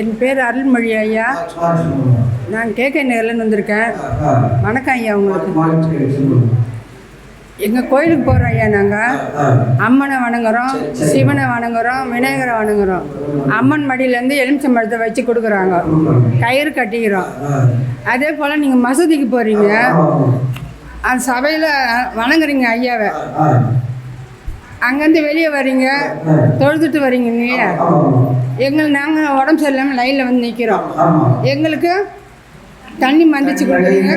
என் பேர் அருள்மொழி ஐயா. நான் கேகே நேர்லேருந்து வந்திருக்கேன். வணக்கம் ஐயா உங்களுக்கு. எங்கள் கோயிலுக்கு போகிறோம் ஐயா நாங்கள் அம்மனை வணங்குறோம் சிவனை வணங்குறோம் விநாயகரை வணங்குறோம். அம்மன் மடியிலேருந்து எலுமிச்சம்பழத்தை வச்சு கொடுக்குறாங்க. கயிறு கட்டிக்கிறோம். அதே போல் நீங்கள் மசூதிக்கு போகிறீங்க அந்த சபையில் வணங்குறீங்க ஐயாவை. அங்கேருந்து வெளியே வர்றீங்க தொழுதுட்டு வரீங்க இல்லையா? எங்கள் நாங்கள் உடம்பு சரியில்லாமல் லைனில் வந்து நிற்கிறோம் எங்களுக்கு தண்ணி மந்திச்சு கொடுக்குறீங்க.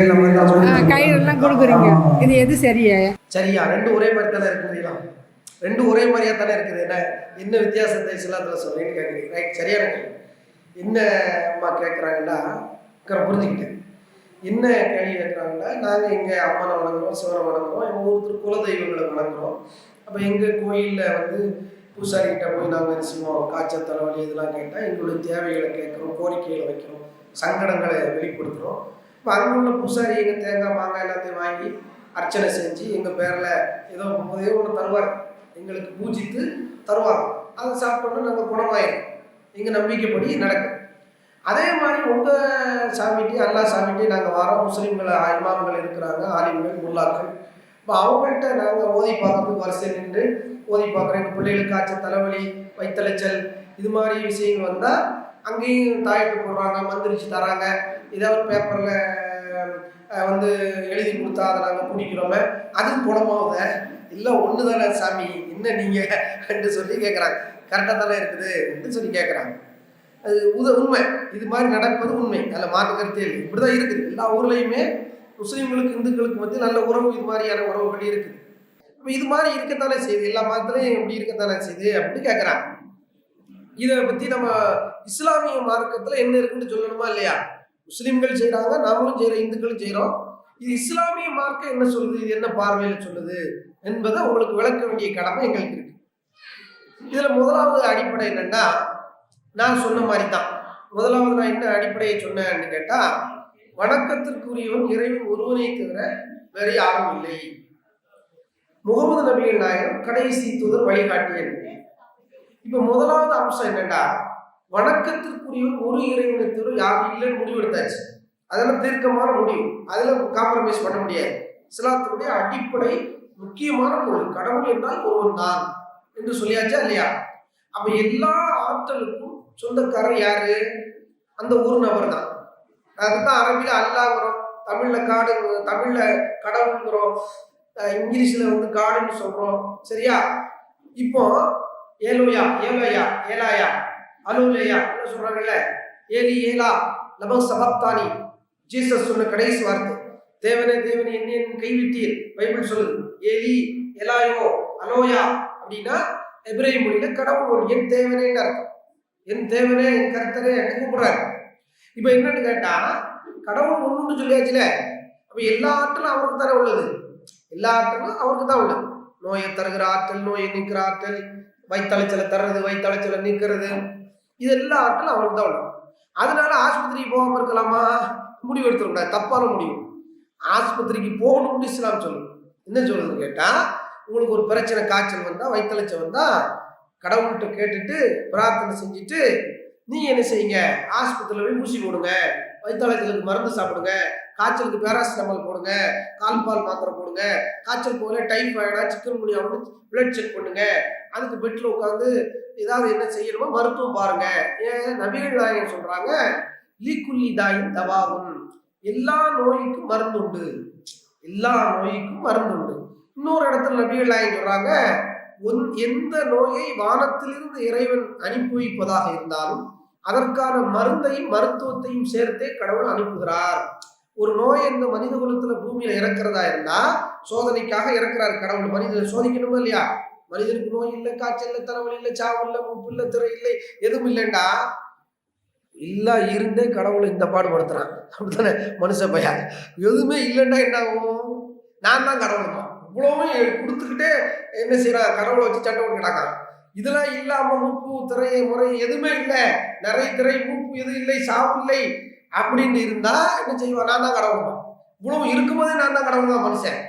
ஆ, கயிறெல்லாம் கொடுக்குறீங்க. இது எது சரியா? சரியா? ரெண்டு ஒரே மாதிரி தானே இருக்குதுங்களா ரெண்டு ஒரே மாதிரியா தானே இருக்குது. என்ன என்ன வித்தியாசத்தை இஸ்லாத்தில் சொல்றீங்கன்னு கேட்குறீங்க ரைட் சரியான கேள்வி என்ன அம்மா கேட்குறாங்கன்னா புரிஞ்சுக்கிட்டேன். என்ன கேள்வி கேட்குறாங்கன்னா நாங்கள் இங்கே அம்மனை வணங்குறோம் சிவனை வணங்குறோம் எங்கள் ஒருத்தர் குலதெய்வங்களை வணங்குறோம். அப்போ எங்கள் கோயிலில் வந்து பூசாரிகிட்ட போய் நாங்கள் என்ன செய்வோம்? காய்ச்சல் தலைவலி இதெல்லாம் கேட்டால் எங்களுடைய தேவைகளை கேட்குறோம் கோரிக்கைகளை வைக்கிறோம் சங்கடங்களை வெளிப்படுத்துகிறோம் இப்போ அங்கே உள்ள பூசாரி எங்கள் தேங்காய் மாங்காய் எல்லாத்தையும் வாங்கி அர்ச்சனை செஞ்சு எங்கள் பேரில் ஏதோ ஏதோ ஒன்று தருவார். எங்களுக்கு பூஜித்து தருவாங்க. அதை சாப்பிட்டோன்னா நாங்கள் குணமாயிடும் எங்கள் நம்பிக்கைப்படி நடக்கும். அதே மாதிரி உங்கள் சாமிகிட்டே அல்லா சாமிட்டி நாங்கள் வரோம். முஸ்லீம்கள் இமாம்கள் இருக்கிறாங்க ஆலிம்கள் முல்லாக்கள். இப்போ அவங்கள்ட்ட நாங்கள் ஓதி பார்க்கறதுக்கு வரிசை நின்று ஓதி பார்க்குறோம். எங்கள் பிள்ளைகளுக்கு காய்ச்சல் தலைவலி வைத்தலைச்சல் இது மாதிரி விஷயங்கள் வந்தால் அங்கேயும் தாயத்து போடுறாங்க மந்திரிச்சு தராங்க. ஏதாவது பேப்பரில் வந்து எழுதி கொடுத்தா அதை நாங்கள் குடிக்கிறோமே அதுக்கு குணமாகுத இல்லை ஒன்று தானே சாமி என்ன நீங்கள் என்று சொல்லி கேட்குறாங்க கரெக்டாக தானே இருக்குது என்று சொல்லி கேட்குறாங்க அது உத உண்மை. இது மாதிரி நடப்பது உண்மை. அதில் மாற்று கருத்தே இல்லை. இப்படி தான் இருக்குது. எல்லா ஊர்லேயுமே முஸ்லீம்களுக்கு இந்துக்களுக்கு மத்தியில் நல்ல உறவு இது மாதிரியான உறவுகள் இருக்குது. இப்போ இது மாதிரி இருக்கத்தானே செய்யுது எல்லா மதத்துலையும் இப்படி இருக்கத்தானே செய்யுது அப்படின்னு கேட்குறாங்க இதை பற்றி நம்ம இஸ்லாமிய மார்க்கத்தில் என்ன இருக்குன்னு சொல்லணுமா இல்லையா? முஸ்லீம்கள் செய்கிறாங்க நாமளும் செய்கிறோம் இந்துக்களும் செய்கிறோம் இது இஸ்லாமிய மார்க்கம் என்ன சொல்லுது இது என்ன பார்வையில் சொல்லுது என்பதை உங்களுக்கு விளக்க வேண்டிய கடமை எங்களுக்கு இருக்கு. இதில் முதலாவது அடிப்படை என்னன்னா நான் சொன்ன மாதிரி தான் முதலாவது நான் என்ன அடிப்படையை சொன்னேன்னு கேட்டால் வணக்கத்திற்குரியவன் இறைவன் ஒருவனை தவிர வேறு யாரும் இல்லை. முகமது நபிகள் நாயகம் கடைசி தூதர் வழிகாட்டியன் இப்போ முதலாவது அம்சம் என்னன்னா வணக்கத்திற்குரியவன் ஒரு இறைவனை தவிர யாரும் இல்லைன்னு முடிவெடுத்தாச்சு அதெல்லாம் தீர்க்கமான முடிவு. அதுல காம்ப்ரமைஸ் பண்ண முடியாது. இஸ்லாத்தினுடைய அடிப்படை முக்கியமான ஒரு கடவுள் என்றால் ஒருவன் தான் என்று சொல்லியாச்சா இல்லையா? அப்ப எல்லா ஆற்றலுக்கும் சொந்தக்காரர் யாரு? அந்த ஒரு நபர் தான் அதுதான் அரபில அல்லாங்கிறோம் தமிழ்ல காடுங்கிறோம் தமிழ்ல கடவுளுங்கிறோம் அஹ் இங்கிலீஷ்ல வந்து காடுன்னு சொல்றோம் சரியா? இப்போ ஏலோயா ஏலோயா ஏலாயா அலூலையா என்ன சொல்றாங்கல்ல? ஏலி ஏலா லபக் சபப்தானி ஜீசஸ் சொன்ன கடைசி வார்த்தை. தேவனே தேவனே என்ன கைவிட்டீர். பைபிள் சொல்லுது. ஏலி எலாயோ அலோயா அப்படின்னா எபிரேய மொழியில கடவுள் என் தேவனேன்னு அர்த்தம். என் தேவனே என் கர்த்தரே கூப்பிடுறாரு. இப்போ என்னன்னு கேட்டா கடவுள் ஒன்றுன்னு சொல்லியாச்சுல? அப்போ எல்லா ஆற்றலும் அவருக்கு தானே உள்ளது. எல்லா ஆற்றலும் அவருக்கு தான் உள்ளது. நோயை தருகிற ஆற்றல் நோயை நீக்கிற ஆற்றல் வைத்தளைச்சலை தர்றது வைத்தளைச்சலை நீக்கிறது இது எல்லா ஆற்றலும் அவருக்கு தான் உள்ளது. அதனால ஆஸ்பத்திரிக்கு போகாமல் இருக்கலாமா? முடிவு எடுத்துடக்கூடாது தப்பான முடிவு. ஆஸ்பத்திரிக்கு போகணும்னு இஸ்லாம் சொல்லணும் என்ன சொல்லுதுன்னு கேட்டால் உங்களுக்கு ஒரு பிரச்சனை காய்ச்சல் வந்தால் வைத்தளைச்சல் வந்தால் கடவுள்கிட்ட கேட்டுட்டு பிரார்த்தனை செஞ்சுட்டு நீ என்ன செய்யுங்க? ஆஸ்பத்திரியில் போய் ஊசி போடுங்க. வயிற்றுச்சலுக்கு மருந்து சாப்பிடுங்க. காய்ச்சலுக்கு பேராசிட்டமால் போடுங்க. கால்பால் மாத்திரை போடுங்க. காய்ச்சல் போல டைஃபாய்டா சிக்கன் முடியா பிளட் செக் பண்ணுங்க. அதுக்கு பெட்டில் உட்காந்து ஏதாவது என்ன செய்யணுமோ மருத்துவம் பாருங்க. ஏன்? நபிகள் நாயகன் சொல்றாங்க லீக்குல்லி தாயின் தவாவும் எல்லா நோய்க்கும் மருந்து உண்டு. எல்லா நோய்க்கும் மருந்து உண்டு. இன்னொரு இடத்துல நபிகள் நாயகன் சொல்றாங்க எந்த நோயை வானத்திலிருந்து இறைவன் அனுப்பி வைப்பதாக இருந்தாலும் அதற்கான மருந்தையும் மருத்துவத்தையும் சேர்த்தே கடவுள் அனுப்புகிறார். ஒரு நோய் இந்த மனித குலத்துல பூமியில இறக்கிறதா இருந்தா சோதனைக்காக இறக்கிறார் கடவுள். மனிதனை சோதிக்கணுமா இல்லையா? மனிதனுக்கு நோய் இல்லை காய்ச்சல் இல்லை தலைவலி இல்லை சாவு இல்லை மூப்பு இல்லை திரை இல்லை எதுவும் இல்லைண்டா. இல்லா இருந்தே கடவுளை இந்த பாடுபடுத்துறான் அப்படித்தானே மனுஷ பையன் எதுவுமே இல்லைன்னா என்ன ஆகும்? நான் தான் கடவுள் தான் இவ்வளவும் கொடுத்துக்கிட்டே என்ன செய்யறான் கடவுளை வச்சு சண்டை போட்டு கிடக்கான். இதெல்லாம் இல்லாம மூப்பு திரை முறை எதுவுமே இல்லை. நிறைய திரை மூப்பு எதுவும் இல்லை சாவு இல்லை அப்படின்னு இருந்தா என்ன செய்வான்? நான் தான் கடவுள் தான் இவ்வளவு இருக்கும்போதே நான் தான் கடவுள் தான் மனுஷன்.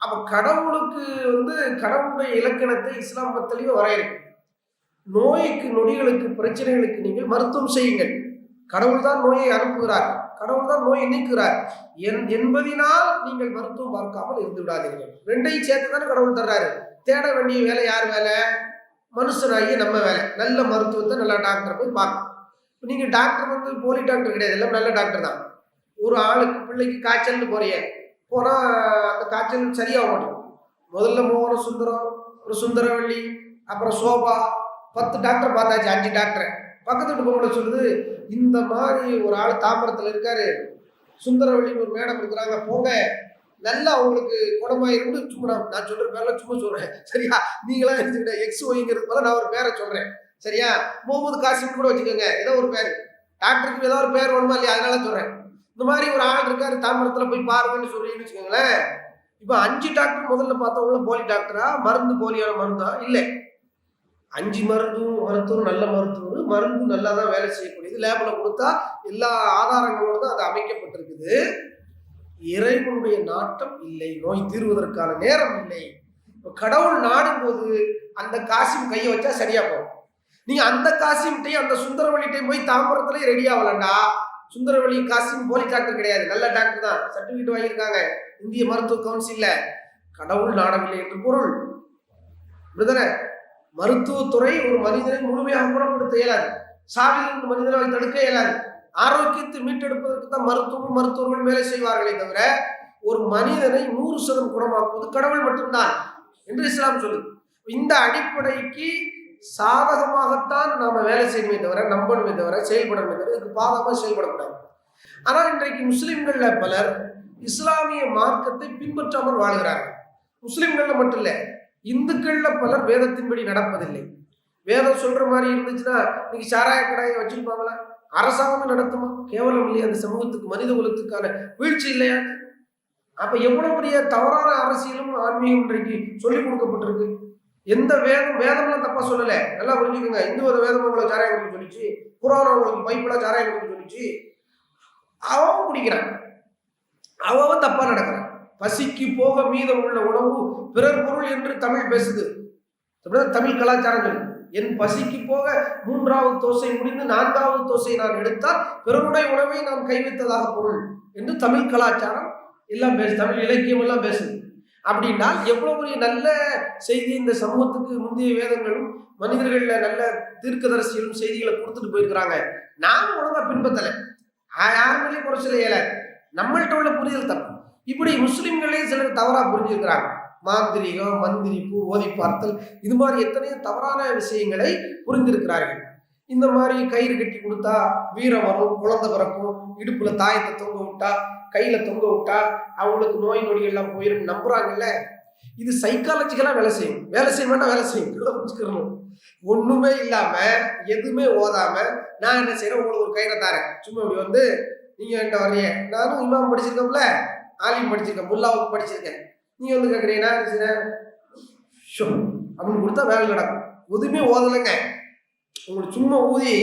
அப்ப கடவுளுக்கு வந்து கடவுளுடைய இலக்கணத்தை இஸ்லாம் தெளிவாக வரையறுக்கும். நோய்க்கு நொடிகளுக்கு பிரச்சனைகளுக்கு நீங்கள் மருத்துவம் செய்யுங்கள். கடவுள் தான் நோயை அனுப்புகிறார். கடவுள் தான் நோயை நீக்குகிறார். என் என்பதினால் நீங்கள் மருத்துவம் பார்க்காமல் இருந்து விடாதீர்கள். ரெண்டையும் சேர்த்து தானே கடவுள் தர்றாரு. தேட வேண்டிய வேலை யார் வேலை? மனுஷனாகி நம்ம வேலை. நல்ல மருத்துவத்தை நல்ல டாக்டரை போய் பார்க்கணும். இப்போ நீங்கள் டாக்டர் வந்து போலி டாக்டர் கிடையாது. எல்லாம் நல்ல டாக்டர் தான். ஒரு ஆளுக்கு பிள்ளைக்கு காய்ச்சல்னு போறிய. போனால் அந்த காய்ச்சல் சரியாக மாட்டோம். முதல்ல மோகன சுந்தரம் ஒரு சுந்தரவள்ளி அப்புறம் சோபா. பத்து டாக்டர் பார்த்தாச்சு அஞ்சு டாக்டரை பக்கத்து வீட்டு பொம்பளை சொல்லுது இந்த மாதிரி ஒரு ஆள் தாம்பரத்தில் இருக்காரு. சுந்தரவள்ளின்னு ஒரு மேடம் கொடுக்குறாங்க போங்க. நல்லா உங்களுக்கு குணமாயிருந்து சும்மா நான் நான் சொல்ற பேர்ல சும்மா சொல்றேன். சரியா? நீங்களா எடுத்துக்கிட்ட எக்ஸ் ஒய்ங்கிறது போல நான் ஒரு பேரை சொல்றேன். சரியா? முகமது காசிம் கூட வச்சுக்கோங்க. ஏதோ ஒரு பேர். டாக்டருக்கு ஏதோ ஒரு பேர் வேணுமா இல்லையா? அதனால சொல்றேன். இந்த மாதிரி ஒரு ஆள் இருக்காரு தாம்பரத்தில் போய் பாருங்கன்னு சொல்லின்னு வச்சுக்கோங்களேன். இப்போ அஞ்சு டாக்டர் முதல்ல பார்த்தவங்கள போலி டாக்டரா? மருந்து போலியான மருந்தா? இல்லை. அஞ்சு மருந்தும் மருத்துவரும் நல்ல மருத்துவர் மருந்து நல்லா தான் வேலை செய்யக்கூடியது. லேபில் கொடுத்தா எல்லா ஆதாரங்களோடு தான் அது அமைக்கப்பட்டிருக்குது. இறைவனுடைய நாட்டம் இல்லை நோய் தீர்வதற்கான நேரம் இல்லை. கடவுள் நாடும் போது அந்த காசியும் கையை வச்சா சரியா போகும். நீ அந்த காசியம்கிட்டையும் அந்த சுந்தரவழிகிட்டையும் போய் தாம்பரத்துலயும் ரெடி ஆகலண்டா? சுந்தரவழி காசியும் போலி டாக்டர் கிடையாது. நல்ல டாக்டர் தான். சர்டிபிகேட் வாங்கியிருக்காங்க. இந்திய மருத்துவ கவுன்சில்ல. கடவுள் நாடவில்லை என்று பொருள். விடுதலை மருத்துவத்துறை ஒரு மனிதனை முழுமையாக குணப்படுத்த இயலாது. சாவிலிருந்து மனிதனை தடுக்க இயலாது. ஆரோக்கியத்தை மீட்டெடுப்பதற்கு தான் மருத்துவம் மருத்துவர்கள் வேலை செய்வார்களே தவிர ஒரு மனிதனை நூறு சதம் குணமாக்குவது கடவுள் மட்டும்தான் என்று இஸ்லாம் சொல்லுது. இந்த அடிப்படைக்கு சாதகமாகத்தான் நாம வேலை செய்யணுமே தவிர நம்பணுமே தவிர செயல்படணுமே தவிர இதுக்கு பாதகமாக செயல்படக்கூடாது. ஆனால் இன்றைக்கு முஸ்லிம்கள்ல பலர் இஸ்லாமிய மார்க்கத்தை பின்பற்றாமல் வாழ்கிறார்கள். முஸ்லிம்கள்ல மட்டும் இல்லை இந்துக்கள்ல பலர் வேதத்தின்படி நடப்பதில்லை. வேதம் சொல்ற மாதிரி இருந்துச்சுன்னா இன்னைக்கு சாராய கடாயை வச்சிருப்பாங்களா? அரசாங்கம் நடத்துமா? கேவலம் இல்லையா? அந்த சமூகத்துக்கு மனித குலத்துக்கான வீழ்ச்சி இல்லையா? அப்ப எவ்வளவு பெரிய தவறான அரசியலும் ஆன்மீகம் இன்றைக்கு சொல்லிக் கொடுக்கப்பட்டிருக்கு. எந்த வேதம் வேதம்லாம் தப்பா சொல்லல. நல்லா புரிஞ்சுக்கோங்க. இந்து மத வேதம் உங்களை சாராயம் கொடுக்க சொல்லிச்சு. புராணம் உங்களுக்கு பைப்பிளா சாராயம் கொடுக்க சொல்லிச்சு. அவன் குடிக்கிறான் அவன் தப்பா நடக்கிறான். பசிக்கு போக மீதம் உள்ள உணவு பிறர் பொருள் என்று தமிழ் பேசுது. தமிழ் கலாச்சாரம் சொல்லுது என் பசிக்கு போக மூன்றாவது தோசை முடிந்து நான்காவது தோசை நான் எடுத்தால் பிறருடைய உணவை நான் கைவித்ததாக பொருள் என்று தமிழ் கலாச்சாரம் எல்லாம் பேசு தமிழ் இலக்கியம் எல்லாம் பேசுது. அப்படின்னா எவ்வளவு பெரிய நல்ல செய்தி இந்த சமூகத்துக்கு முந்தைய வேதங்களும் மனிதர்களில் நல்ல தீர்க்கதரிசிகளும் செய்திகளை கொடுத்துட்டு போயிருக்கிறாங்க. நாம ஒழுங்காக பின்பற்றலை யாருமே குறைச்சல இயலாது நம்மள்கிட்ட உள்ள புரிதல் தப்பு. இப்படி முஸ்லிம்களே சிலர் தவறாக புரிஞ்சிருக்கிறாங்க. மாந்திரிகம் மந்திரிப்பு ஓதி பார்த்தல் இது மாதிரி எத்தனையோ தவறான விஷயங்களை புரிந்திருக்கிறார்கள். இந்த மாதிரி கயிறு கட்டி கொடுத்தா வீரம் வரும் குழந்தை பிறக்கும் இடுப்புல தாயத்தை தொங்க விட்டா கையில தொங்க விட்டா அவங்களுக்கு நோய் நொடி எல்லாம் போயிடும் நம்புறாங்கல்ல? இது சைக்காலஜிக்கலா வேலை செய்யும். வேலை செய்ய வேண்டாம் வேலை செய்யும். நல்லா புரிஞ்சுக்கணும். ஒண்ணுமே இல்லாம எதுவுமே ஓதாம நான் என்ன செய்யறேன் உங்களுக்கு ஒரு கயிறை தரேன். சும்மா இப்படி வந்து நீங்க என்கிட்ட வர்றீங்க. நானும் இமாம் படிச்சிருக்கோம்ல? ஆலிம் படிச்சிருக்கேன் முல்லாவுக்கு படிச்சிருக்கேன். நீ வந்து கேட்குறீங்கன்னா சரி ஷோ அப்படின்னு கொடுத்தா வேலை நடக்கும். எதுவுமே ஓதலைங்க. உங்களுக்கு சும்மா ஊதி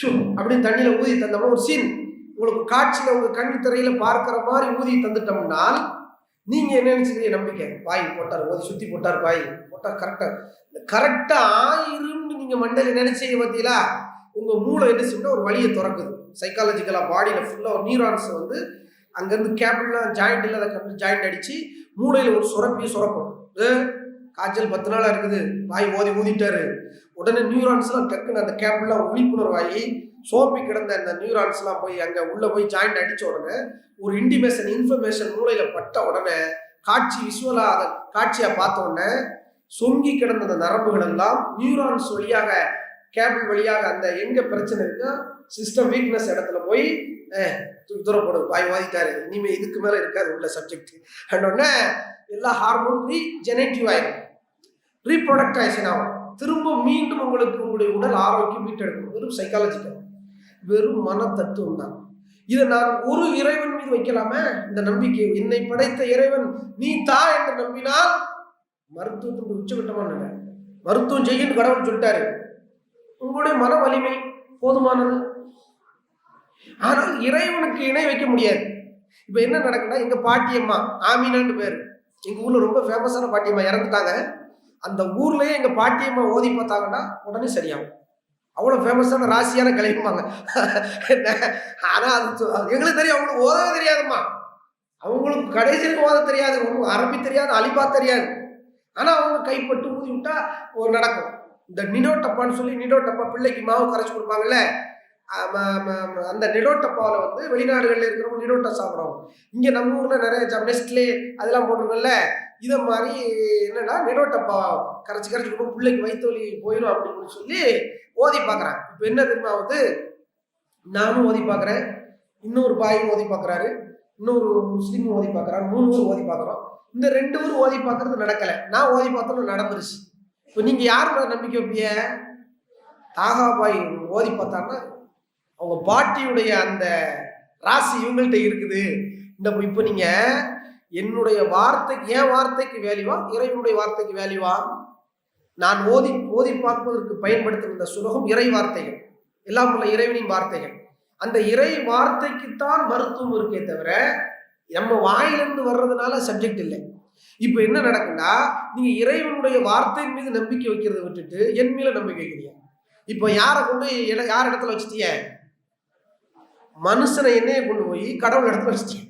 ஷூ அப்படின்னு தண்ணியில் ஊதி தந்தோம்னா ஒரு சீன் உங்களுக்கு காட்சியில் உங்கள் கண்ணு திரையில் பார்க்குற மாதிரி ஊதி தந்துட்டோம்னால் நீங்கள் என்ன நினச்சிக்கிறீங்க? நம்பிக்கை. பாய் போட்டார் ஓதி சுற்றி போட்டார் பாய் போட்டால் கரெக்டாக கரெக்டாக ஆயிரும்னு நீங்கள் மண்டையில் நினச்சிங்க பார்த்தீங்களா உங்கள் மூளை என்ன செய்யணும் ஒரு வழியை திறக்குது. சைக்காலஜிக்கலாக பாடியில் ஃபுல்லாக ஒரு நியூரான்ஸ் வந்து அங்கேருந்து கேபிள்லாம் ஜாயிண்ட் இல்லாத கேபிள் ஜாயிண்ட் அடிச்சு மூளையில் ஒரு சுரப்பியை சுரக்கும் காய்ச்சல் பத்து நாளாக இருக்குது. வாய் ஓதி ஊதிட்டாரு உடனே நியூரான்ஸ்லாம் டக்குன்னு அந்த கேபிள்லாம் விழிப்புணர்வாகி சோம்பி கிடந்த அந்த நியூரான்ஸ்லாம் போய் அங்கே உள்ளே போய் ஜாயிண்ட் அடித்த உடனே ஒரு இன்டிமேஷன் இன்ஃபர்மேஷன் மூளையில் பட்ட உடனே காட்சி விஷுவலாக அதை காட்சியாக பார்த்த உடனே சொங்கி கிடந்த அந்த நரம்புகள் எல்லாம் நியூரான்ஸ் வழியாக கேபிள் வழியாக அந்த எங்கே பிரச்சனை இருக்கோ சிஸ்டம் வீக்னஸ் இடத்துல போய் துரப்படும் பாய் தூரம் போடு வாதிட்டாரு. இதுக்கு மேலே இருக்காது உள்ள சப்ஜெக்ட் அண்டோடனே எல்லா ஹார்மோன் ரீ ஜெனேட்டிவ் ஆயிடும் ரீப்ரொடக்டைசன் ஆகும். திரும்ப மீண்டும் உங்களுக்கு உங்களுடைய உடல் ஆரோக்கியம் மீட்டெடுக்கும். வெறும் சைக்காலஜிக்கல் வெறும் மன தத்துவம் தான். இதை நான் ஒரு இறைவன் மீது வைக்கலாமே? இந்த நம்பிக்கை. என்னை படைத்த இறைவன் நீ தா என்று நம்பினால் மருத்துவத்துக்கு உச்சகட்டமான மருத்துவம் செய்யும் கடவுள் சொல்லிட்டாரு. உங்களுடைய மன வலிமை போதுமானது? ஆனால் இறைவனுக்கு இணை வைக்க முடியாது. இப்போ என்ன நடக்குன்னா எங்க பாட்டியம்மா ஆமீனான்னு பேர். எங்க ஊர்ல ரொம்ப ஃபேமஸான பாட்டியம்மா இறந்துட்டாங்க. அந்த ஊர்லயே எங்க பாட்டியம்மா ஓதி பார்த்தாங்கன்னா உடனே சரியாகும். அவ்வளோ ஃபேமஸான ராசியான கலைப்பாங்க ஆனால் அது எங்களுக்கு தெரியும் அவங்களுக்கு ஓதவே தெரியாதும்மா. அவங்களுக்கு கடைசியில் ஓத தெரியாது. ஒன்றும் அரபி தெரியாது அலிபா தெரியாது. ஆனால் அவங்க கைப்பட்டு ஊதி விட்டா ஒரு நடக்கும். இந்த நினோட்டப்பான்னு டப்பான்னு சொல்லி நினோட்டப்பா டப்பா பிள்ளைக்கு மாவு கரைச்சி கொடுப்பாங்கல்ல அந்த நிலோட்ட டப்பாவில் வந்து வெளிநாடுகளில் இருக்கிறவங்க நிலோட்டம் சாப்பிடுவோம் இங்கே நம்ம ஊரில் நிறைய ஜா- நெஸ்ட்லே அதெல்லாம் போட்டிருக்கோம்ல. இதை மாதிரி என்னன்னா நிலோட்டப்பா கரைச்சி கரைச்சி கொடுக்கும் பிள்ளைக்கு வயிற்று வலி போயிடும் அப்படின்னு சொல்லி ஓதி பார்க்குறாங்க. இப்போ என்ன தெரியுமா வந்து நானும் ஓதி பார்க்குறேன். இன்னொரு பாயும் ஓதி பார்க்குறாரு. இன்னொரு முஸ்லீமும் ஓதி பார்க்குறாரு மூணு ஊர் ஓதி பார்க்குறோம். இந்த ரெண்டு ஊரும் ஓதி பார்க்கறது நடக்கலை. நான் ஓதி பார்த்தோம் நடந்துருச்சு. இப்போ நீங்கள் யார் மேல நம்பிக்கை வைப்பீங்க? தாகாபாய் ஓதி பார்த்தாருன்னா அவங்க பாட்டியுடைய அந்த ராசி இவங்கள்ட்ட இருக்குது. இந்த இப்போ நீங்கள் என்னுடைய வார்த்தைக்கு என் வார்த்தைக்கு வேல்யூவா இறைவனுடைய வார்த்தைக்கு வேல்யூவா நான் ஓதி ஓதி பார்ப்பதற்கு பயன்படுத்துகின்ற சுலகம் இறை வார்த்தைகள். எல்லாம் உள்ள இறைவனின் வார்த்தைகள். அந்த இறை வார்த்தைக்குத்தான் மருத்துவம் இருக்கே தவிர நம்ம வாயிலிருந்து வர்றதுனால சப்ஜெக்ட் இல்லை. இப்போ என்ன நடக்குன்னா நீங்கள் இறைவனுடைய வார்த்தையின் மீது நம்பிக்கை வைக்கிறத விட்டுட்டு என் மேல நம்பிக்கை வைக்கிறீங்க. இப்போ யாரை கொண்டு யார் இடத்துல வச்சிட்டீங்க மனுஷனை என்னைய கொண்டு போய் கடவுள் இடத்துல வச்சிட்டேன்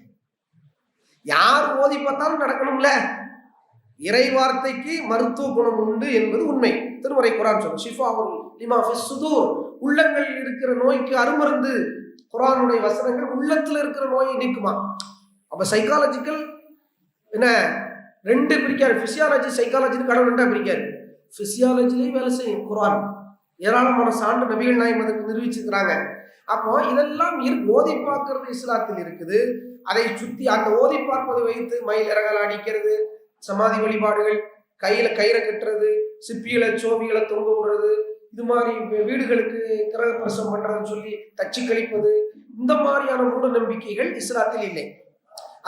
யார் ஓதி பார்த்தாலும் நடக்கணும்ல? இறை வார்த்தைக்கு மருத்துவ குணம் உண்டு என்பது உண்மை. திருமறை குரான் சொல்லும் ஷிஃபா லிமா சுதூர். உள்ளங்களில் இருக்கிற நோய்க்கு அருமருந்து. குரானுடைய வசனங்கள் உள்ளத்தில் இருக்கிற நோயை நீக்குமா? அப்ப சைக்காலஜிக்கல் என்ன? ரெண்டு பிரிக்காரு. பிசியாலஜி சைக்காலஜின்னு கடவுள் ரெண்டா பிரிக்காரு. பிசியாலஜிலையும் வேலை செய்யும் குரான். ஏராளமான சான்று நபிகள் நாயம் அதுக்கு நிரூபிச்சிருக்கிறாங்க. அப்போ இதெல்லாம் இரு ஓதி பார்க்கறது இஸ்லாத்தில் இருக்குது. அதை சுத்தி அந்த ஓதி பார்ப்பதை வைத்து மயில் இறகல் அடிக்கிறது சமாதி வழிபாடுகள் கையில கயிறை கட்டுறது சிப்பிகளை சோவிகளை தொங்க விடுறது இது மாதிரி வீடுகளுக்கு வீடுகளுக்கு கிரகப்பிரசம் பண்றதுன்னு சொல்லி தச்சு கழிப்பது இந்த மாதிரியான மூட நம்பிக்கைகள் இஸ்லாத்தில் இல்லை.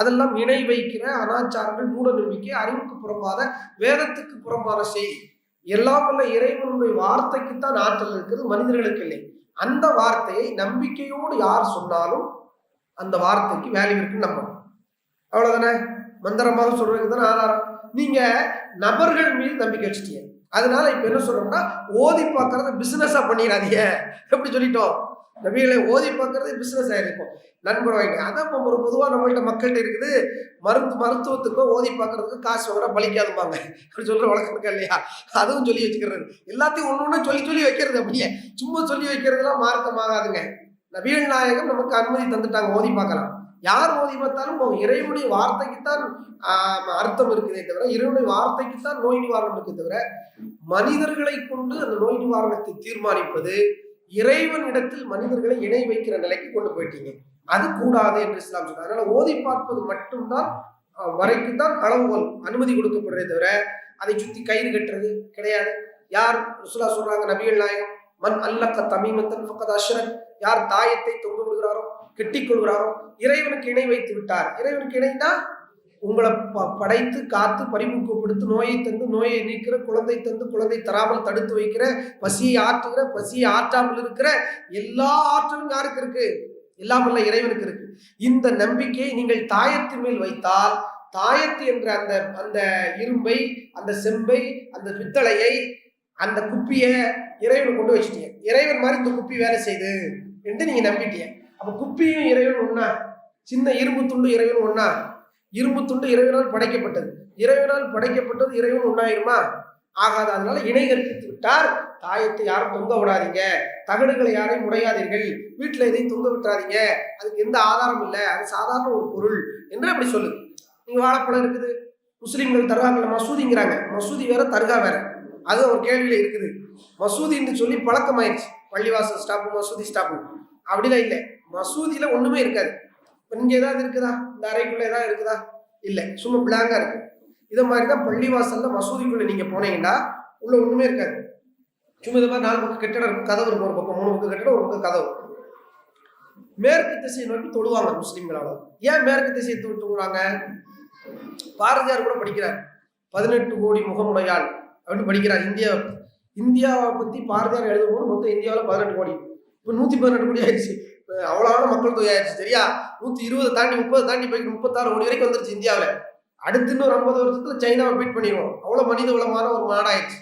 அதெல்லாம் இணை வைக்கிற அனாச்சாரங்கள் மூட நம்பிக்கை அறிவுக்கு புறம்பாத வேதத்துக்கு புறம்பான செய்தி. எல்லாம் வல்ல இறைவனுடைய வார்த்தைக்குத்தான் ஆற்றல் இருக்கிறது மனிதர்களுக்கு இல்லை. அந்த வார்த்தையை நம்பிக்கையோடு யார் சொன்னாலும் அந்த வார்த்தைக்கு வேல்யூ இருக்குன்னு நம்பணும். அவ்வளவுதானே? மந்திரமாக சொல்றதுக்கு தானே ஆதாரம். நீங்க நபர்கள் மீது நம்பிக்கை வச்சுட்டீங்க. அதனால இப்ப என்ன சொல்றோம்னா ஓதி பார்க்கறத பிசினஸா பண்ணிடாதீங்க. எப்படி சொல்லிட்டோம்? நபிகளை ஓதி பார்க்கறது பிஸ்னஸ் ஆயிருக்கும் நண்பர் வாங்க அதான் இப்போ ஒரு பொதுவாக நம்மள்கிட்ட மக்கள்கிட்ட இருக்குது மருந்து மருத்துவத்துக்கோ ஓதி பார்க்கறதுக்கு காசு வாங்குறா பலிக்காதும்பாங்க. அப்படி சொல்ற வழக்கம் இருக்கா இல்லையா? அதுவும் சொல்லி வச்சுக்கிறது. எல்லாத்தையும் ஒன்று ஒன்று சொல்லி சொல்லி வைக்கிறது அப்படியே. சும்மா சொல்லி வைக்கிறதுலாம் மார்க்கமாகாதுங்க நபிகள் நாயகம் நமக்கு அனுமதி தந்துட்டாங்க ஓதி பார்க்கலாம். யார் ஓதி பார்த்தாலும் இறைவனுடைய வார்த்தைக்குத்தான் தான் அர்த்தம் இருக்குதே தவிர இறைவனுடைய வார்த்தைக்குத்தான் நோய் நிவாரணம் இருக்கே தவிர மனிதர்களை கொண்டு அந்த நோய் நிவாரணத்தை தீர்மானிப்பது இறைவன் இடத்தில் மனிதர்களை இணை வைக்கிற நிலைக்கு கொண்டு போயிட்டீங்க. அது கூடாது என்று இஸ்லாம் சொல்றாங்க அதனால ஓதி பார்ப்பது மட்டும்தான் வரைக்கும் தான் அளவுகோல் அனுமதி கொடுக்கப்படுறதே தவிர அதை சுத்தி கயிறு கட்டுறது கிடையாது. யார் ருசுலா சொல்றாங்க நபிகள் நாயகம் மண் அல்லக்க தமிமத்தன் ஃபக்கத் அஷ்ரக். யார் தாயத்தை தொங்க விடுகிறாரோ கெட்டிக் கொள்கிறாரோ இறைவனுக்கு இணை வைத்து விட்டார். இறைவனுக்கு இணைனா உங்களை ப- படைத்து காத்து பரிமுகப்படுத்து நோயை தந்து நோயை நீக்கிற குழந்தை தந்து குழந்தை தராமல் தடுத்து வைக்கிற பசியை ஆற்றுகிற பசியை ஆற்றாமல் இருக்கிற எல்லா ஆற்றலும் யாருக்கு இருக்கு? எல்லாம் உள்ள இறைவனுக்கு இருக்கு. இந்த நம்பிக்கையை நீங்கள் தாயத்தின் மேல் வைத்தால் தாயத்து என்ற அந்த அந்த இரும்பை அந்த செம்பை அந்த பித்தளையை அந்த குப்பியை இறைவன் கொண்டு வச்சிட்டீங்க. இறைவன் மாதிரி இந்த குப்பி வேலை செய்யுது என்று நீங்க நம்பிட்டீங்க. அப்ப குப்பியும் இறைவன் ஒன்னா சின்ன இரும்பு துண்டு இறைவன் ஒன்னா இரும்பு துண்டு இறைவனால் படைக்கப்பட்டது. இறைவனால் படைக்கப்பட்டது இறைவன் உண்டாயிருமா? ஆகாது. அதனால இணை கற்பித்து விட்டார். தாயத்தை யாரும் தொங்க விடாதீங்க. தகடுகளை யாரையும் உடையாதீர்கள். வீட்டில் எதையும் தொங்க விட்டுறாதீங்க அதுக்கு எந்த ஆதாரம் இல்லை. அது சாதாரண ஒரு பொருள் என்று அப்படி சொல்லுது. நீங்க வாழைப்பழம் இருக்குது. முஸ்லீம்கள் தர்காக்கள் மசூதிங்கிறாங்க. மசூதி வேற தர்கா வேற. அது ஒரு கேள்வியில இருக்குது. மசூதின்னு சொல்லி பழக்கமாயிடுச்சு பள்ளிவாசல் ஸ்டாப்பு மசூதி ஸ்டாப்பு அப்படிலாம் இல்லை. மசூதியில ஒண்ணுமே இருக்காது. இங்கே ஏதாவது இருக்குதா? இந்த அறைக்குள்ள ஏதாவது இருக்குதா? இல்லை. சும்மா பிளாங்கா இருக்கு. இதை மாதிரி தான் பள்ளிவாசல்ல மசூதிக்குள்ள நீங்க போனீங்கன்னா உள்ள ஒண்ணுமே இருக்காது. சும்மா இது மாதிரி நாலு பக்கம் கட்டிடம் இருக்கும் கதவு இருக்கும் ஒரு பக்கம் மூணு பக்கம் கட்டிடம் ஒரு பக்கம் கதவு. மேற்கு திசையை நோக்கி தொழுவாங்க முஸ்லீம்களால ஏன் மேற்கு திசையை தொ- பாரதியார் கூட படிக்கிறார். பதினெட்டு கோடி முகமுடையாள் அப்படின்னு படிக்கிறார். இந்தியா இந்தியாவை பத்தி பாரதியார் எழுதும்போது மொத்தம் இந்தியாவில் பதினெட்டு கோடி. இப்போ நூத்தி பதினெட்டு கோடி ஆயிடுச்சு. அவ்வளவான மக்கள் தொகை ஆயிடுச்சு சரியா? நூத்தி இருபது தாண்டி முப்பது தாண்டி போய் முப்பத்தாறு கோடி வரைக்கும் வந்துருச்சு இந்தியாவில். அடுத்து இன்னொரு ஐம்பது வருஷத்துல சைனாவை பீட் பண்ணிடுவோம். அவ்வளவு மனித உலமான ஒரு நாடாயிடுச்சு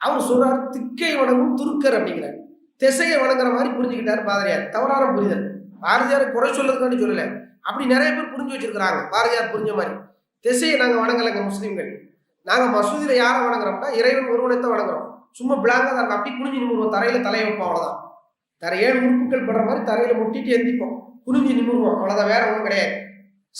அவர் சொல்றாரு திக்கை வணங்கும் துருக்கர் அப்படிங்கிறார் திசையை வணங்குற மாதிரி புரிஞ்சுக்கிட்டாரு பாரதியார். தவறான புரிதல். பாரதியார் குறை சொல்லதுக்காண்டி சொல்லல. அப்படி நிறைய பேர் புரிஞ்சு வச்சிருக்கிறாங்க. பாரதியார் புரிஞ்ச மாதிரி. திசையை நாங்கள் வணங்கலைங்க முஸ்லீம்கள். நாங்கள் மசூதியில் யாரை வணங்குறோம்னா இறைவன் ஒருவனை தான் வணங்குறோம். சும்மா பிளாங்கா தான் அப்படி குனிஞ்சு நிமிடுவோம் தரையில தலையை வைப்போம் அவ்வளோதான் தர ஏழு உறுப்புகள் படுற மாதிரி தரையில முட்டிட்டு எந்திப்போம். குனிஞ்சு நிமிடுவோம் அவ்வளோதான் வேற ஒன்றும் கிடையாது.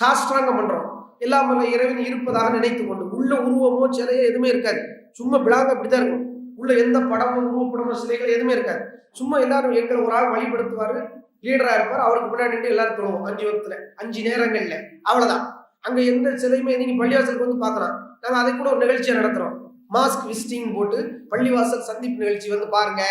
சாஸ்திராங்கம் பண்றோம். எல்லாம் வல்ல இறைவன் இருப்பதாக நினைத்து கொண்டு உள்ள உருவமோ சிலையோ எதுவுமே இருக்காது. சும்மா பிளாங்க அப்படிதான் இருக்கும். உள்ள எந்த படமும் உருவப்படமோ சிலைகள் எதுவுமே இருக்காது. சும்மா எல்லாரும் எங்களை ஒரு ஆள் வழிபடுத்துவாரு லீடரா இருப்பார். அவருக்கு முன்னாடி எல்லாரும் தொழுவோம். அஞ்சு வகுத்துல அஞ்சு நேரங்கள்ல. அவ்வளவுதான். அங்க எந்த சிலையுமே நீங்க பள்ளிவாசலுக்கு வந்து பார்க்கலாம். நாங்க அதை கூட ஒரு நிகழ்ச்சியை நடத்துறோம். மாஸ்க் விசிட்டிங் போட்டு பள்ளிவாசல் சந்திப்பு நிகழ்ச்சி வந்து பாருங்க.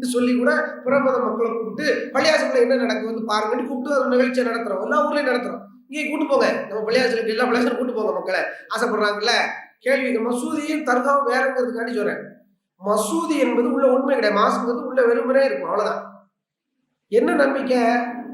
சொல்லி கூட பிரபத மக்களை கூப்பிட்டு பள்ளிவாசல்ல என்ன நடக்கு வந்து பாருங்கன்னு கூப்பிட்டு ஒரு நிகழ்ச்சியை நடத்துறோம். எல்லா ஊர்லயும் நடத்துறோம். இங்கே கூட்டு போங்க. நம்ம பள்ளிவாசலுக்கு எல்லா பள்ளிவாசலும் கூட்டு போங்க மக்களை. ஆசைப்படுறாங்கல்ல? கேள்வி மசூதியும் தர்காவும் வேறங்கிறதுக்காண்டி சொல்றேன். மசூதி என்பது உள்ள உண்மை கிடையாது. மாஸ்க் வந்து உள்ள வெறுமனே இருக்கும். அவ்வளவுதான். என்ன நம்பிக்கை?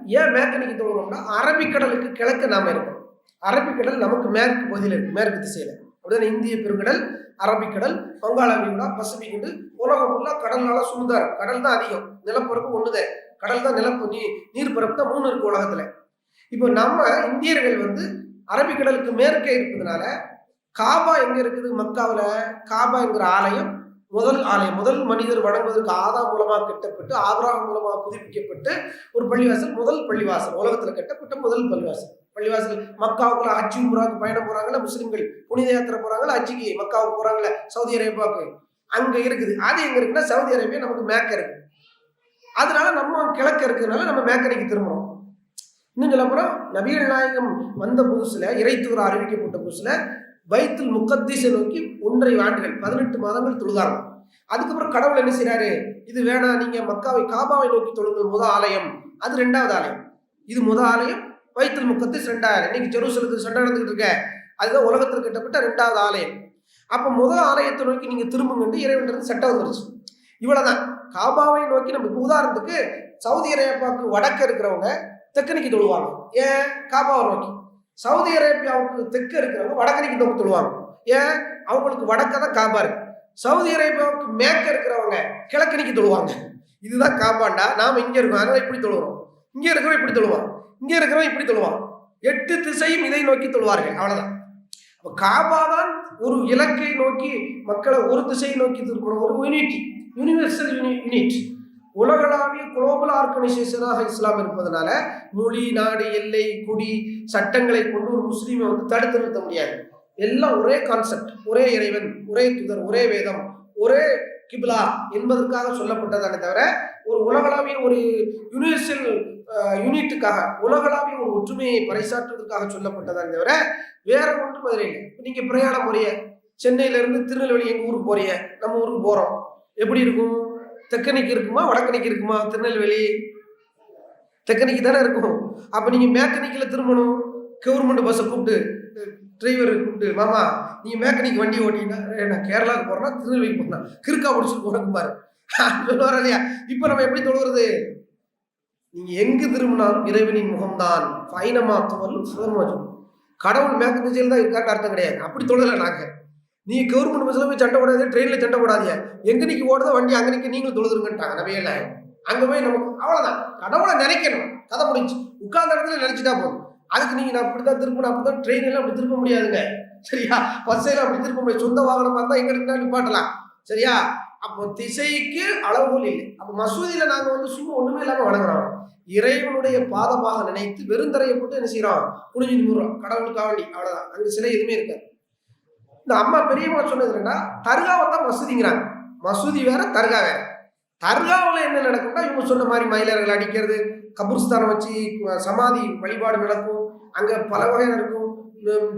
ஏன் மேற்கணிக்கு தோணும்னா அரபிக்கடலுக்கு கிழக்கு நாம இருக்கோம். அரபிக்கடல் நமக்கு மேற்கு பகுதியில் இருக்கு. மேற்கு திசையில. அப்படிதான் இந்திய பெருங்கடல் அரபிக்கடல் வங்காள விரிகுடா பசிபிக் உண்டு உலகம் ஃபுல்லாக கடல்னால சூழ்ந்தா இருக்கு கடல் தான் அதிகம். நிலப்பரப்பு ஒண்ணுதான் கடல் தான் நிலப்பு நீ நீர்பரப்பு தான் மூணு இருக்கு உலகத்துல. இப்போ நம்ம இந்தியர்கள் வந்து அரபிக்கடலுக்கு மேற்கே இருப்பதுனால காபா எங்க இருக்குது மக்காவில்? காபா என்கிற ஆலயம் முதல் ஆலயம். முதல் மனிதர் வணங்குவதற்கு ஆதா மூலமாக கட்டப்பட்டு ஆபிரகாம் மூலமாக புதுப்பிக்கப்பட்டு ஒரு பள்ளிவாசல் முதல் பள்ளிவாசல். உலகத்தில் கட்டப்பட்ட முதல் பள்ளிவாசல். பள்ளிவாசல் மக்காவுக்குள்ள ஹஜ்ஜி உம்ராவுக்கு பயணம் போறாங்கல்ல முஸ்லிம்கள். புனித யாத்திரை போறாங்கல்ல ஹஜ்ஜிக்கு மக்காவுக்கு போறாங்கல்ல சவுதி அரேபியாவுக்கு. அங்க இருக்குது. அது எங்க இருக்குன்னா சவுதி அரேபியா நமக்கு மேக்க இருக்கு. அதனால நம்ம கிழக்க இருக்கிறதுனால நம்ம மேக்கரைக்கு திரும்புறோம். இன்னும் சொல்ல போனா நபிகள் நாயகம் வந்த புதுசுல இறைத்தூர் அறிவிக்கப்பட்ட புதுசுல பைத்துல் முக்கத்தீசை நோக்கி ஒன்றரை ஆண்டுகள் பதினெட்டு மாதங்கள் தொழுதாங்க அதுக்கப்புறம் கடவுள் என்ன செய்யறாரு இது வேணாம் நீங்க மக்காவை காபாவை நோக்கி தொழுங்கள் முத ஆலயம். அது ரெண்டாவது ஆலயம். இது முத ஆலயம். வைத்தல் முக்கத்து ரெண்டாயிரம் இன்னைக்கு ஜெருசலத்துக்கு சண்டை நடந்துகிட்டு இருக்க. அதுதான் உலகத்தில் கிட்டப்பட்ட ரெண்டாவது ஆலயம். அப்ப முதல் ஆலயத்தை நோக்கி நீங்க திரும்புங்கன்னு இறைவன் சட்டம் வந்துருச்சு. இவ்வளவுதான். காபாவை நோக்கி நம்ம இப்ப உதாரணத்துக்கு சவுதி அரேபியாவுக்கு வடக்க இருக்கிறவங்க தெற்கணிக்கு தொழுவாங்க. ஏன்? காபாவை நோக்கி. சவுதி அரேபியாவுக்கு தெக்கு இருக்கிறவங்க வடக்கணிக்கு நோக்கி தொழுவாங்க. ஏன்? அவங்களுக்கு வடக்க தான் காபா இருக்கு. சவுதி அரேபியாவுக்கு மேற்க இருக்கிறவங்க கிழக்கணிக்கு தொழுவாங்க. இதுதான் காபாண்டா? நாம இங்க இருக்கோம். அதனால இப்படி தொழுகிறோம் இங்கே இருக்கிறவன் இப்படி தொழுவான். இங்கே இருக்கிறவன் இப்படி தொழுவான். எட்டு திசையும் இதை நோக்கி தொழுவார்கள். அவ்வளோதான் அப்போ காபா தான் ஒரு இலக்கை நோக்கி மக்களை ஒரு திசையை நோக்கி திருப்பணும். ஒரு யூனிட்டி யூனிவர்சல் யூனிட் உலகளாவிய குளோபல் ஆர்கனைசேஷனாக இஸ்லாம் இருப்பதனால மொழி நாடு எல்லை குடி சட்டங்களை கொண்டு ஒரு முஸ்லீமை வந்து தடுத்து நிறுத்த முடியாது. எல்லாம் ஒரே கான்செப்ட் ஒரே இறைவன் ஒரே துதர் ஒரே வேதம் ஒரே கிபிலா என்பதற்காக சொல்லப்பட்டதானே தவிர ஒரு உலகளாவிய ஒரு யூனிவர்சல் யூனிட்டுக்காக உலகளாவிய ஒரு ஒற்றுமையை பறைசாற்றுவதற்காக சொல்லப்பட்டதாக தவிர வேற ஒன்றும் அதில் இல்லை. நீங்க நீங்கள் பிரயாணம் போறிய சென்னையில இருந்து திருநெல்வேலி எங்கள் ஊருக்கு போறிய நம்ம ஊருக்கு போகிறோம் எப்படி இருக்கும்? தெக்கனிக்கு இருக்குமா? வடக்கணிக்கு இருக்குமா? திருநெல்வேலி தெக்கனிக்கு தானே இருக்கும். அப்போ நீங்கள் மேக்கனிக்கில் திரும்பணும். கவர்மெண்ட் பஸ்ஸை கூப்பிட்டு டிரைவர் கூப்பிட்டு மாமா நீங்கள் மேக்கனிக் வண்டி ஓட்டிங்கன்னா நான் கேரளாவுக்கு போகிறேன்னா திருநெல்வேலிக்கு போகிறேன் கிறுக்கா பிடிச்சிட்டு போகிறேன் பாரு சொல்லுவார் இல்லையா? இப்போ நம்ம எப்படி தொழுகிறது நீங்கள் எங்கு திரும்பினாலும் இறைவனின் முகம்தான். ஃபைனமா துவல் சுதர்மஜம் கடவுள் மேற்கு திசையில் தான் இருக்காட்டு அர்த்தம் கிடையாது. அப்படி தொழலை நாங்கள் நீ கவர்மெண்ட் பஸ்ஸில் போய் சண்டை போடாதீங்க ட்ரெயினில் சண்டை போடாதீங்க எங்கே நிற்க ஓடுதோ வண்டி அங்கே நிற்க நீங்களும் தொழுதுருங்கன்ட்டாங்க. இல்லை அங்கே போய் நமக்கு அவ்வளோதான் கடவுளை நினைக்கணும். கதை முடிஞ்சு. உட்கார்ந்த இடத்துல நினைச்சுதான் போதும். அதுக்கு நீங்கள் நான் அப்படி தான் திரும்பணும் அப்படிதான் ட்ரெயின் எல்லாம் அப்படி திரும்ப முடியாதுங்க. சரியா? பஸ்ஸில் அப்படி திரும்ப முடியாது. சொந்த வாகனமாக இருந்தால் எங்கே இருந்தால் நிப்பாட்டலாம். சரியா? அப்போ திசைக்கு அளவுகோல் இல்லை. அப்போ மசூதியில் நாங்கள் வந்து சும்மா ஒன்றுமே இல்லாமல் வணங்குறோம். இறைவனுடைய பாதமாக நினைத்து வெறுந்தரையை போட்டு என்ன செய்யறான் குனிஞ்சு நிமிடுறோம் கடவுளுக்காக வேண்டி அவ்வளவுதான். அங்க சிலை எதுவுமே இருக்காது. இந்த அம்மா பெரியவங்க சொன்னது என்னன்னா தர்காவை தான் மசூதிங்கிறாங்க. மசூதி வேற தர்கா வேற. தர்காவில் என்ன நடக்கும்னா இவங்க சொன்ன மாதிரி மயிலர்கள் அடிக்கிறது கபூர்ஸ்தானம் வச்சு சமாதி வழிபாடு நடக்கும். அங்கே பல வகையாக இருக்கும்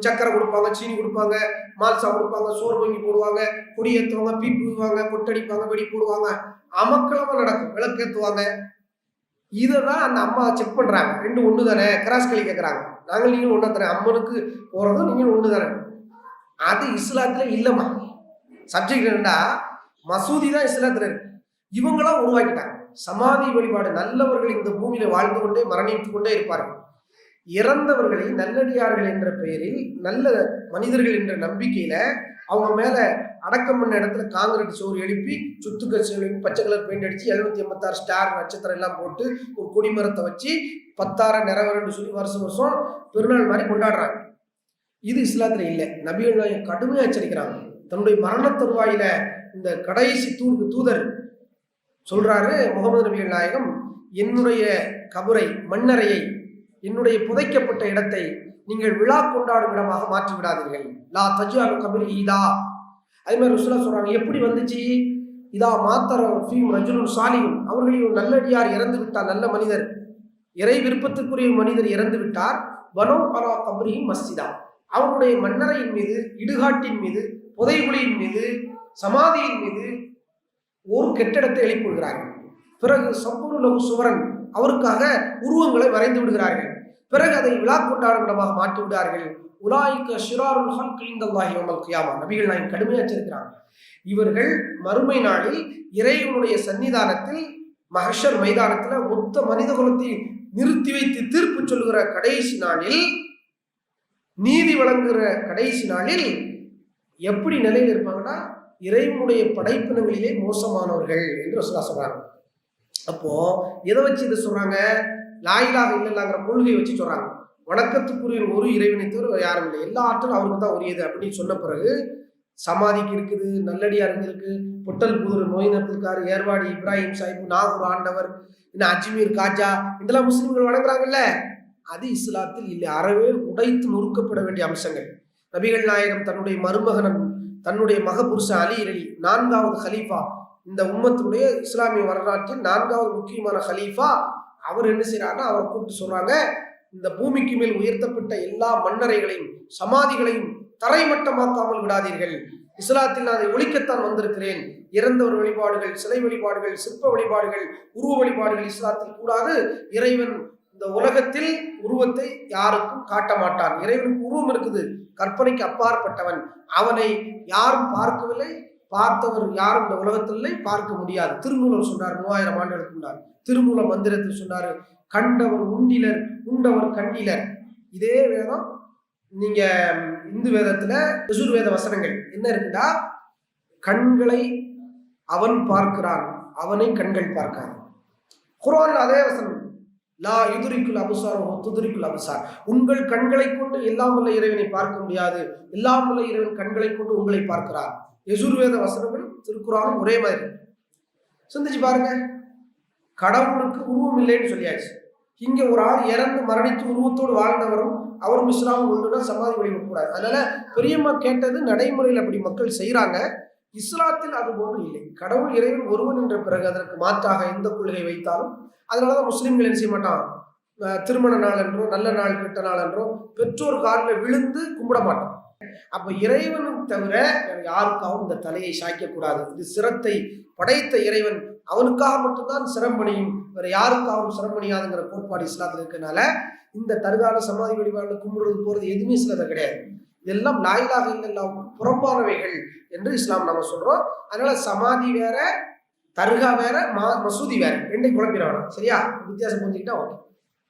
சக்கரை கொடுப்பாங்க சீனி கொடுப்பாங்க மால்சா கொடுப்பாங்க சோறு பொங்கி போடுவாங்க கொடி ஏற்றுவாங்க பீப்பு கொட்டடிப்பாங்க வெடி போடுவாங்க. அமக்களமாக நடக்கும். விளக்கேற்றுவாங்க இதை தான் அந்த அம்மா செக் பண்ணுறாங்க ரெண்டு ஒன்று தானே கிராஸ் களி கேட்குறாங்க நாங்கள் நீங்களும் ஒன்றா தானே அம்மனுக்கு போகிறதும் நீங்களும் ஒன்று தானே அது இஸ்லாத்தில் இல்லைம்மா. சப்ஜெக்ட் என்னடா மசூதி தான் இஸ்லாத்தில் இருக்கு. இவங்களாம் உருவாக்கிட்டாங்க. சமாதி வழிபாடு. நல்லவர்கள் இந்த பூமியில வாழ்ந்து கொண்டே மரணித்து கொண்டே இருப்பார்கள். இறந்தவர்களை நல்லடியார்கள் என்ற பெயரில் நல்ல மனிதர்கள் என்ற நம்பிக்கையில அவங்க மேல அடக்கம் பண்ண இடத்துல காங்கிரட் சோறு எழுப்பி சுத்துக்க எழுப்பி பச்சை கலர் பெயிண்ட் அடிச்சு எழுநூத்தி எண்பத்தாறு ஸ்டார் நட்சத்திரம் எல்லாம் போட்டு ஒரு கொடிமரத்தை வச்சு பத்தாயிரம் நிறைவேறன்னு சொல்லி வருஷம் வருஷம் பெருநாள் மாதிரி கொண்டாடுறாங்க. இது இஸ்லாத்துல இல்லை. நபிகள் நாயகம் கடுமையா எச்சரிக்கிறாங்க. தன்னுடைய மரண தருவாயில இந்த கடைசி தூருக்கு தூதர் சொல்றாரு முகமது நபிகள் நாயகம் என்னுடைய கபரை மண்ணறையை என்னுடைய புதைக்கப்பட்ட இடத்தை நீங்கள் விழா கொண்டாடும் இடமாக மாற்றி விடாதீர்கள். லா தஜு அல் கபரி ஈதா அதே மாதிரி ருசுலா சொல்றாங்க எப்படி வந்துச்சு? இதா மாத்தரம் ஃபீம் ரஜுலும் சாலியும் அவர்களையும் நல்லடியார் இறந்து விட்டார் நல்ல மனிதர். இறை விருப்பத்துக்குரிய மனிதர் இறந்து விட்டார். வனோ அலா கபரியும் மஸ்ஜிதா. அவருடைய மன்னரையின் மீது இடுகாட்டின் மீது புதைகுழியின் மீது சமாதியின் மீது ஒரு கெட்டிடத்தை எழுப்பிவிடுகிறார்கள். பிறகு சம்பூர்ண சுவரன் அவருக்காக உருவங்களை வரைந்து விடுகிறார்கள். பிறகு அதை விழா கொண்டாடமிடமாக மாற்றி விடார்கள் உலாய்க்க ஷிராருல் ஹல்க் இந்தல்லாஹி யௌமல் கியாமா. நபிகள் நாயகம் கடுமையாக வச்சிருக்கிறாங்க இவர்கள் மறுமை நாளில் இறைவனுடைய சன்னிதானத்தில் மஹஷர் மைதானத்தில் மொத்த மனித குலத்தை நிறுத்தி வைத்து தீர்ப்பு சொல்லுகிற கடைசி நாளில் நீதி வழங்குகிற கடைசி நாளில் எப்படி நிலையில் இருப்பாங்கன்னா இறைவனுடைய படைப்பினங்களிலே மோசமானவர்கள் என்று ரசூலா சொல்றாங்க. அப்போ எதை வச்சு இதை சொல்றாங்க? லாயிலாக இல்லைங்கிற கொள்கையை வச்சு சொல்றாங்க. வணக்கத்துக்குரிய ஒரு இறைவனை தவிர யாரும் இல்லை. எல்லா ஆற்றலும் அவருக்கு தான் உரியது அப்படின்னு சொன்ன பிறகு சமாதிக்கு இருக்குது நல்லடியாருக்கு இருக்கு பொட்டல் புதூர் நோயினர் இருக்காரு ஏர்வாடி இப்ராஹிம் சாஹிப் நாகூர் ஆண்டவர் இன்னும் அஜ்மீர் காஜா இதெல்லாம் முஸ்லீம்கள் வணங்குறாங்கல்ல? அது இஸ்லாத்தில் இல்லை. அறவே உடைத்து நொறுக்கப்பட வேண்டிய அம்சங்கள். நபிகள் நாயகம் தன்னுடைய மருமகனன் தன்னுடைய மகபுருஷ அலி அலி நான்காவது ஹலீஃபா. இந்த உம்மத்துடைய இஸ்லாமிய வரலாற்றில் நான்காவது முக்கியமான ஹலீஃபா அவர் என்ன செய்யறாருன்னா அவர் கூப்பிட்டு சொல்றாங்க இந்த பூமிக்கு மேல் உயர்த்தப்பட்ட எல்லா மன்னரைகளையும் சமாதிகளையும் தரைமட்டமாக்காமல் விடாதீர்கள். இஸ்லாத்தில் நான் அதை ஒழிக்கத்தான் வந்திருக்கிறேன். இறந்தவர் வழிபாடுகள் சிலை வழிபாடுகள் சிற்ப வழிபாடுகள் உருவ வழிபாடுகள் இஸ்லாத்தில் கூடாது. இறைவன் இந்த உலகத்தில் உருவத்தை யாருக்கும் காட்ட மாட்டான். இறைவனுக்கு உருவம் இருக்குது. கற்பனைக்கு அப்பாற்பட்டவன். அவனை யாரும் பார்க்கவில்லை. பார்த்தவர் யாரும் இந்த உலகத்தில் பார்க்க முடியாது. திருமூலர் சொன்னார் மூவாயிரம் ஆண்டுகளுக்கு முன்னார் திருமூல மந்திரத்தில் சொன்னார் கண்டவர் உண்டிலர் உண்டவர் கண்டிலர். இதே வேதம் நீங்க இந்து வேதத்துல யசுர்வேத வசனங்கள். என்ன இருக்குன்னா கண்களை அவன் பார்க்கிறான் அவனை கண்கள் பார்க்காது. குரான் அதே வசனம் லா எதிரிக்குள் அபுசார் துதிரிக்குள் அபுசார். உங்கள் கண்களை கொண்டு எல்லாம் வல்ல இறைவனை பார்க்க முடியாது. எல்லாம் வல்ல இறைவன் கண்களை கொண்டு உங்களை பார்க்கிறார் யசுர்வேத வசனங்களும் திருக்குறானும் ஒரே மாதிரி. சிந்திச்சு பாருங்க. கடவுளுக்கு உருவம் இல்லைன்னு சொல்லியாச்சு. இங்க ஒரு ஆள் இறந்து மரணித்து உருவத்தோடு வாழ்ந்தவரும் அவரும் இஸ்லாமும் ஒன்றுனா சமாதி வழிபடக்கூடாது அதனால பெரியம்மா கேட்டது நடைமுறையில் அப்படி மக்கள் செய்கிறாங்க இஸ்லாத்தில் அது போன்று இல்லை. கடவுள் இறைவன் ஒருவன் என்ற பிறகு அதற்கு மாற்றாக எந்த கொள்கை வைத்தாலும் அதனாலதான் முஸ்லீம்கள் என்ன செய்ய மாட்டான் திருமண நாள் என்றோ நல்ல நாள் கெட்ட நாள் என்றோ பெற்றோர் காரில் விழுந்து கும்பிட மாட்டான் அப்ப இறைவனும் தவிர வேற யாருக்காகவும் இந்த தலையை சாய்க்கக்கூடாது இது சிரத்தை படைத்த இறைவன். அவனுக்காக மட்டும்தான் சிரம்பணியும் வேற யாருக்காகவும் சிரம்பணியாதுங்கிற கோட்பாடு இஸ்லாத்தில் இருக்கனால இந்த தருகால சமாதி வழிபாடு கும்பிடுறது போறது எதுவுமே இஸ்லாத்தில் கிடையாது. இதெல்லாம் லாயிலாக இல்லெல்லாம் புறம்பானவைகள் என்று இஸ்லாம் நம்ம சொல்றோம். அதனால சமாதி வேற தர்கா வேற மா மசூதி வேற. ரெண்டையும் குழப்பிட சரியா? வித்தியாசம் புரிஞ்சுக்கிட்டா ஓகே.